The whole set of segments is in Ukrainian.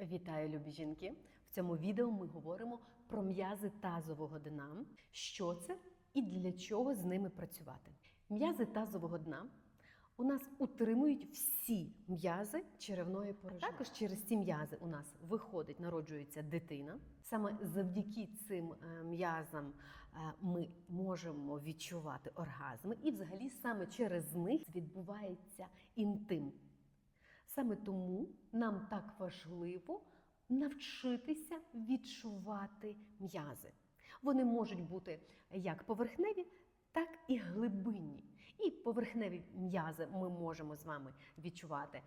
Вітаю, любі жінки! В цьому відео ми говоримо про м'язи тазового дна, що це і для чого з ними працювати. М'язи тазового дна у нас утримують всі м'язи черевної порожнини. Також через ці м'язи у нас виходить, народжується дитина. Саме завдяки цим е, м'язам е, ми можемо відчувати оргазми, і взагалі саме через них відбувається інтим. Саме тому нам так важливо навчитися відчувати м'язи. Вони можуть бути як поверхневі, так і глибинні. І поверхневі м'язи ми можемо з вами відчувати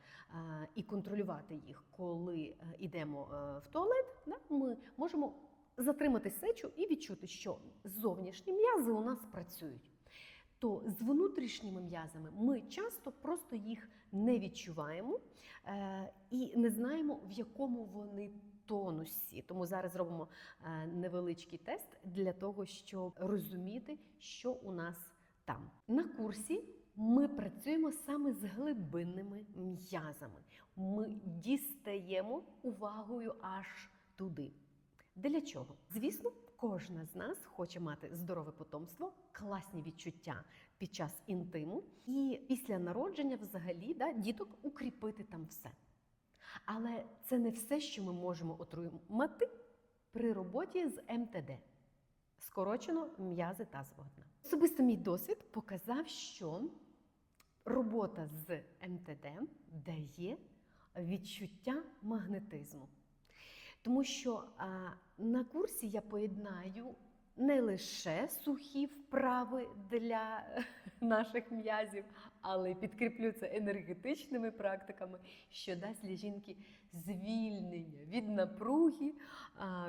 і контролювати їх, коли е, йдемо е, в туалет. Ми можемо затримати сечу і відчути, що зовнішні м'язи у нас працюють то з внутрішніми м'язами ми часто просто їх не відчуваємо е, і не знаємо, в якому вони тонусі. Тому зараз зробимо е, невеличкий тест для того, щоб розуміти, що у нас там. На курсі ми працюємо саме з глибинними м'язами. Ми дістаємо увагою аж туди. Для чого? Звісно, кожна з нас хоче мати здорове потомство, класні відчуття під час інтиму, і після народження, взагалі, да, діток укріпити там все. Але це не все, що ми можемо отримати при роботі з МТД. Скорочено м'язи тазового дна. Особисто мій досвід показав, що робота з МТД дає відчуття магнетизму. Тому що на курсі я поєднаю не лише сухі вправи для наших м'язів, але й підкріплю це енергетичними практиками, що дасть для жінки звільнення від напруги,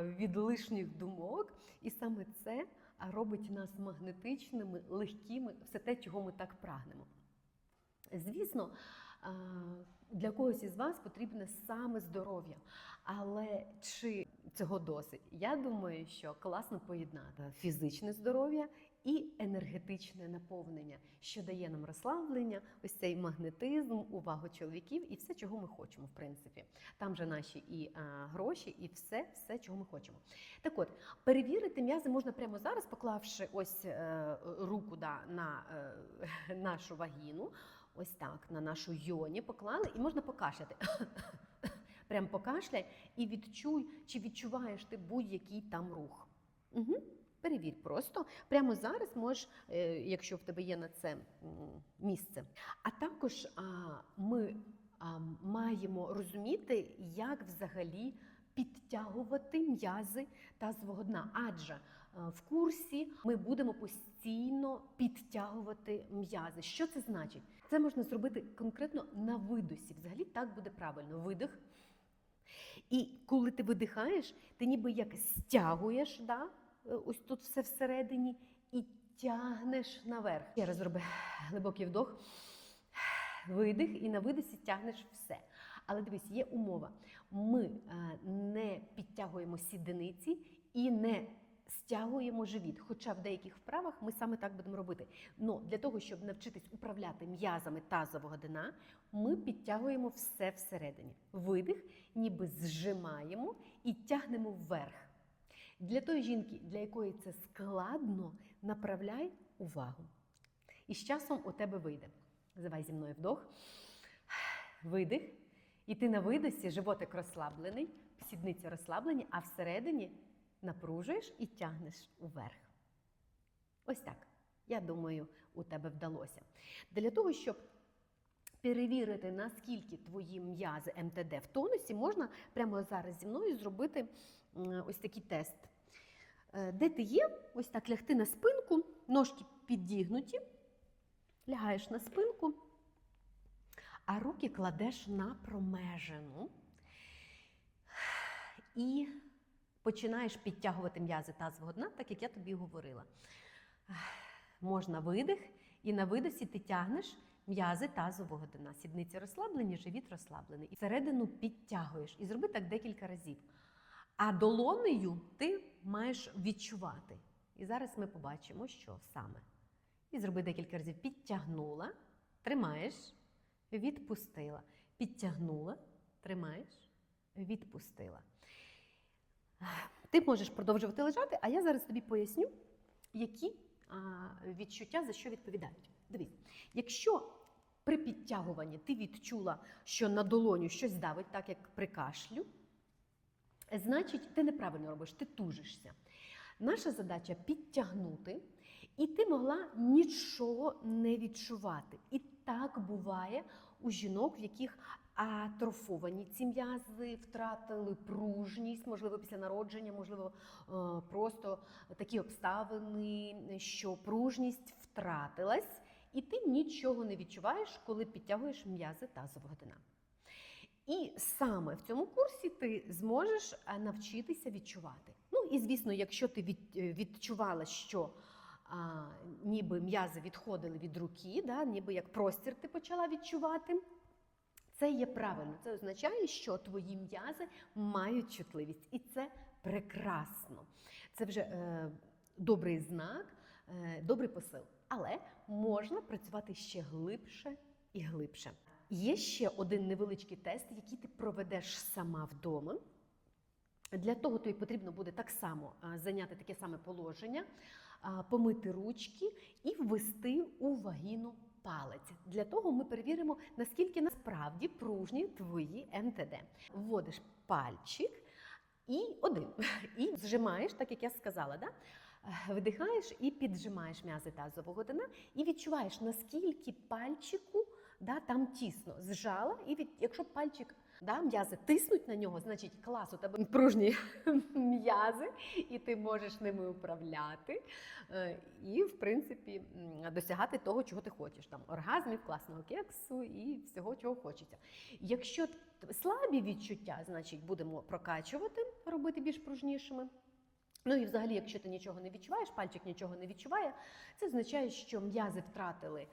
від лишніх думок. І саме це робить нас магнетичними, легкими, все те, чого ми так прагнемо. Звісно, для когось із вас потрібне саме здоров'я. Але чи цього досить? Я думаю, що класно поєднати фізичне здоров'я і енергетичне наповнення, що дає нам розслаблення, ось цей магнетизм, увагу чоловіків і все, чого ми хочемо, в принципі. Там же наші і а, гроші, і все, все, чого ми хочемо. Так от, перевірити м'язи можна прямо зараз, поклавши ось е, руку да, на е, нашу вагіну, ось так, на нашу йоні поклали, і можна покашляти. Прям покашляй і відчуй, чи відчуваєш ти будь-який там рух. Угу. Перевір просто. Прямо зараз можеш, е, якщо в тебе є на це місце. А також ми маємо розуміти, як взагалі підтягувати м'язи тазового дна. Адже в курсі ми будемо постійно підтягувати м'язи. Що це значить? Це можна зробити конкретно на видосі. Взагалі так буде правильно. Видих. І коли ти видихаєш, ти ніби як стягуєш, да? ось тут все всередині, і тягнеш наверх. Я раз зроби глибокий вдох, видих, і на видосі тягнеш все. Але дивись, є умова. Ми не підтягуємо сідениці і не стягуємо живіт. Хоча в деяких вправах ми саме так будемо робити. Но для того, щоб навчитись управляти м'язами тазового дна, ми підтягуємо все всередині. Видих, ніби зжимаємо і тягнемо вверх. Для тої жінки, для якої це складно, направляй увагу. І з часом у тебе вийде. Завай зі мною вдох, видих. І ти на видосі животик розслаблений, сідниці розслаблені, а всередині напружуєш і тягнеш уверх. Ось так. Я думаю, у тебе вдалося. Для того, щоб перевірити, наскільки твої м'язи МТД в тонусі, можна прямо зараз зі мною зробити ось такий тест. Е, де ти є, ось так лягти на спинку, ножки підігнуті, лягаєш на спинку, а руки кладеш на промежину. І починаєш підтягувати м'язи тазового дна, так як я тобі говорила. Можна видих, і на видосі ти тягнеш м'язи тазового дна. Сідниці розслаблені, живіт розслаблений. І всередину підтягуєш. І зроби так декілька разів. А долонею ти маєш відчувати. І зараз ми побачимо, що саме. І зроби декілька разів. Підтягнула, тримаєш, відпустила. Підтягнула, тримаєш, відпустила. Ти можеш продовжувати лежати, а я зараз тобі поясню, які відчуття за що відповідають. Дивись, якщо при підтягуванні ти відчула, що на долоню щось давить, так як при кашлю, значить ти неправильно робиш, ти тужишся. Наша задача підтягнути, і ти могла нічого не відчувати. І так буває у жінок, в яких атрофовані ці м'язи, втратили пружність, можливо, після народження, можливо, е, просто такі обставини, що пружність втратилась, і ти нічого не відчуваєш, коли підтягуєш м'язи тазового дна. І саме в цьому курсі ти зможеш е, навчитися відчувати. Ну і звісно, якщо ти е, відчувала, що а, ніби м'язи відходили від руки, да, ніби як простір ти почала відчувати. Це є правильно. Це означає, що твої м'язи мають чутливість, і це прекрасно. Це вже е, добрий знак, е, добрий посил. Але можна працювати ще глибше і глибше. Є ще один невеличкий тест, який ти проведеш сама вдома. Для того тобі потрібно буде так само зайняти таке саме положення, помити ручки і ввести у вагіну палець. Для того ми перевіримо, наскільки насправді пружні твої МТД. Вводиш пальчик і один. І зжимаєш, так як я сказала, да? Видихаєш і піджимаєш м'язи тазового дна, і відчуваєш, наскільки пальчику да, там тісно зжала, і від, якщо пальчик да, м'язи тиснуть на нього, значить клас, у тебе пружні м'язи, і ти можеш ними управляти. Е, І, в принципі, досягати того, чого ти хочеш. Там оргазмів, класного кексу і всього, чого хочеться. Якщо слабі відчуття, значить будемо прокачувати, робити більш пружнішими. Ну і взагалі, якщо ти нічого не відчуваєш, пальчик нічого не відчуває, це означає, що м'язи втратили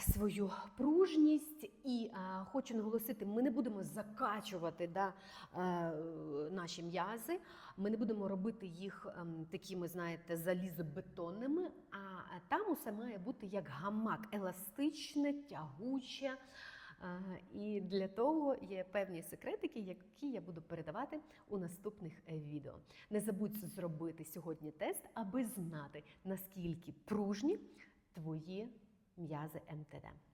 свою пружність. І е, хочу наголосити, ми не будемо закачувати да, е, наші м'язи, ми не будемо робити їх ем, такими, знаєте, залізобетонними, а там усе має бути як гамак, еластичне, тягуче. Е, І для того є певні секретики, які я буду передавати у наступних е, відео. Не забудь зробити сьогодні тест, аби знати, наскільки пружні твої м'язи МТД.